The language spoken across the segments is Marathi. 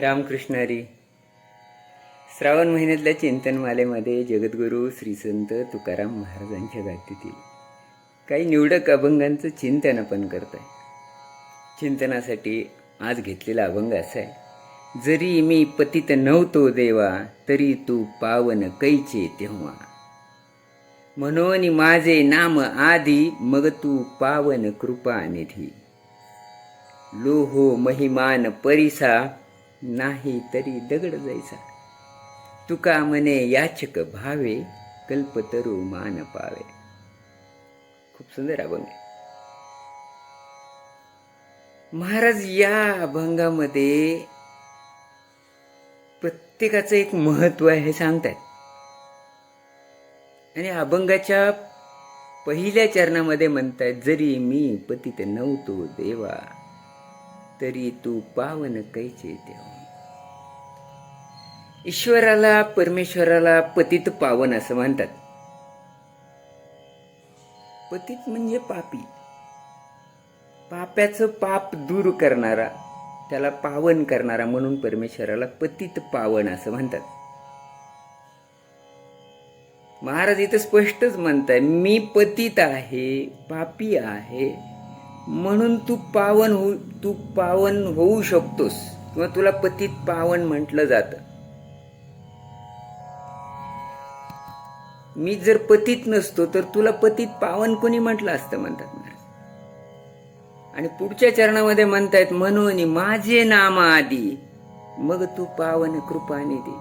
रामकृष्ण हरी. श्रावण महिन्यातल्या चिंतनमालेमध्ये जगद्गुरू श्री संत तुकाराम महाराजांच्या गाठीतील काही निवडक अभंगांचं चिंतन आपण करत आहे चिंतनासाठी आज घेतलेला अभंग असा आहे जरी मी पतित नव्हतो देवा तरी तू पावन कैचे तेव्हा. म्हणून माझे नाम आधी मग तू पावन कृपा निधी लोहो महिमान परिसा नाही तरी दगड जायचा. तुका मने याचक भावे कल्पतरू मान पावे. खूप सुंदर अभंग आहे महाराज या अभंगामध्ये प्रत्येकाचं एक महत्त्व आहे हे सांगतात. आणि अभंगाच्या पहिल्या चरणामध्ये म्हणतात जरी मी पतित नव्हतो देवा तरी तू पावन कैचे देवा हो. ईश्वराला परमेश्वराला पतित पावन असं म्हणतात. पतित म्हणजे पापी. पाप्याचं पाप दूर करणारा त्याला पावन करणारा म्हणून परमेश्वराला पतित पावन असं म्हणतात. महाराज इथं स्पष्टच म्हणताय मी पतित आहे पापी आहे म्हणून तू पावन हो तू पावन होऊ शकतोस किंवा तुला पतित पावन म्हटलं जातं. मी जर पतित नसतो तर तुला पतीत पावन कोणी म्हटलं असतं म्हणतात महाराज. आणि पुढच्या चरणामध्ये म्हणतायत म्हणून माझे नाम आधी मग तू पावन कृपा निधी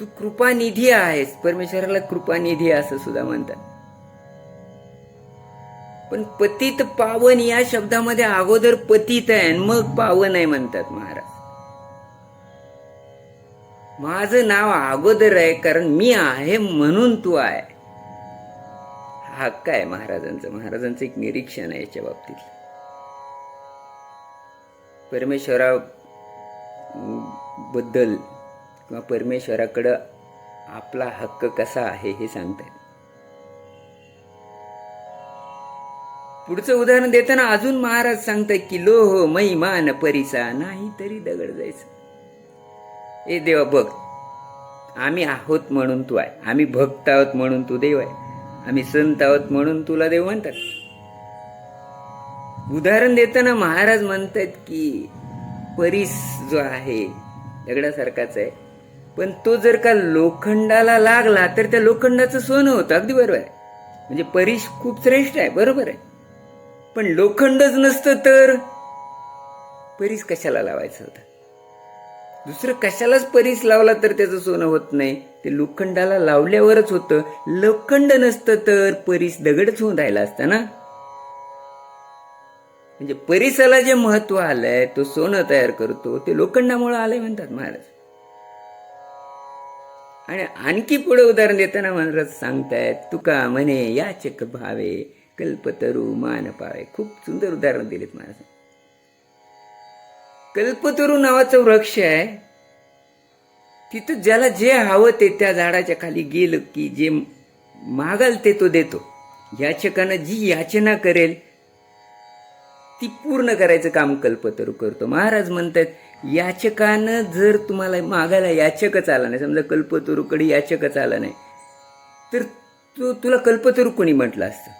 तू कृपानिधी आहेस परमेश्वराला कृपानिधी असं सुद्धा म्हणतात. पण पतित पावन या शब्दामध्ये अगोदर पतित आहे आणि मग पावन आहे म्हणतात महाराज. माझं नाव अगोदर आहे कारण मी आहे म्हणून तू आहे. हा हक्क आहे महाराजांचं. महाराजांचं एक निरीक्षण आहे याच्या बाबतीत. परमेश्वरा बद्दल किंवा परमेश्वराकडं आपला हक्क कसा आहे हे सांगतात पुढचं उदाहरण देताना अजून महाराज सांगतात की लोह महिमान परिसा नाही तरी दगड जायचं. ए देवा बघ. आम्ही आहोत म्हणून तू आहे. आम्ही भक्त आहोत म्हणून तू देव आहे. आम्ही संत आहोत म्हणून तुला देव म्हणतात. उदाहरण देताना महाराज म्हणतात की परीस जो आहे दगडासारखाच आहे. पण तो जर का लोखंडाला लागला तर त्या लोखंडाचं सोनं होतं. अगदी बरोबर आहे. म्हणजे परीस खूप श्रेष्ठ आहे. बरोबर आहे. पण लोखंडच नसतं तर परीस कशाला लावायचं होतं? दुसरं कशालाच परीस लावला तर त्याचं सोनं होत नाही. ते लोखंडाला लावल्यावरच होतं. लोखंड नसतं तर परीस दगडच होऊन राहिला असता ना? म्हणजे परिसाला जे महत्त्व आलंय तो सोनं तयार करतो ते लोखंडामुळे आलंय म्हणतात महाराज. आणि आणखी पुढे उदाहरण देताना महाराज सांगतायत तुका म्हणे याचक भावे कल्पतरू मान पावे. खूप सुंदर उदाहरण दिलेत महाराज. कल्पतरू नावाचं वृक्ष आहे. तिथं ज्याला जे हवं ते त्या झाडाच्या खाली गेलं की जे मागाल ते तो देतो. याचकानं जी याचना करेल ती पूर्ण करायचं काम कल्पतरू करतो. महाराज म्हणतात याचकानं जर तुम्हाला मागायला याचकच आला नाही समजा कल्पतरूकडे याचकच आला नाही तर तो तुला कल्पतरू कोणी म्हटलं असतं?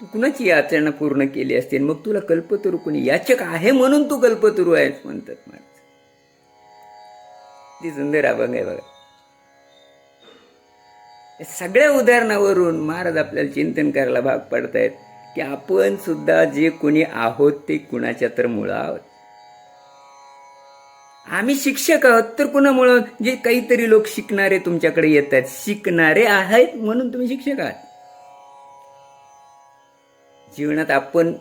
तू कुणाची याचना पूर्ण केली असते? मग तुला कल्पतरू कोणी? याचक आहे म्हणून तू कल्पतरू आहेस म्हणतात महाराज ती सुंदर अभंग आहे बघा. सगळ्या उदाहरणावरून महाराज आपल्याला चिंतन करायला भाग पडतायत की आपण सुद्धा जे कोणी आहोत ते कुणाच्या तर मुळं आहोत आम्ही शिक्षक आहोत तर कुणामुळं? जे काहीतरी लोक शिकणारे तुमच्याकडे येत आहेत शिकणारे आहेत म्हणून तुम्ही शिक्षक आहात. जीवनात आपण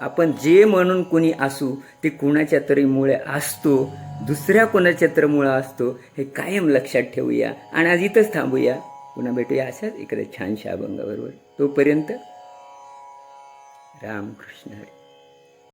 आपण जे म्हणून कोणी असू ते कुणाच्या तरी मुळे असतो दुसऱ्या कोणाच्या तर मुळे असतो हे कायम लक्षात ठेवूया. आणि आज इथंच थांबूया. पुन्हा भेटूया अशाच एखाद्या छानशा अभंगाबरोबर तोपर्यंत रामकृष्ण हरी.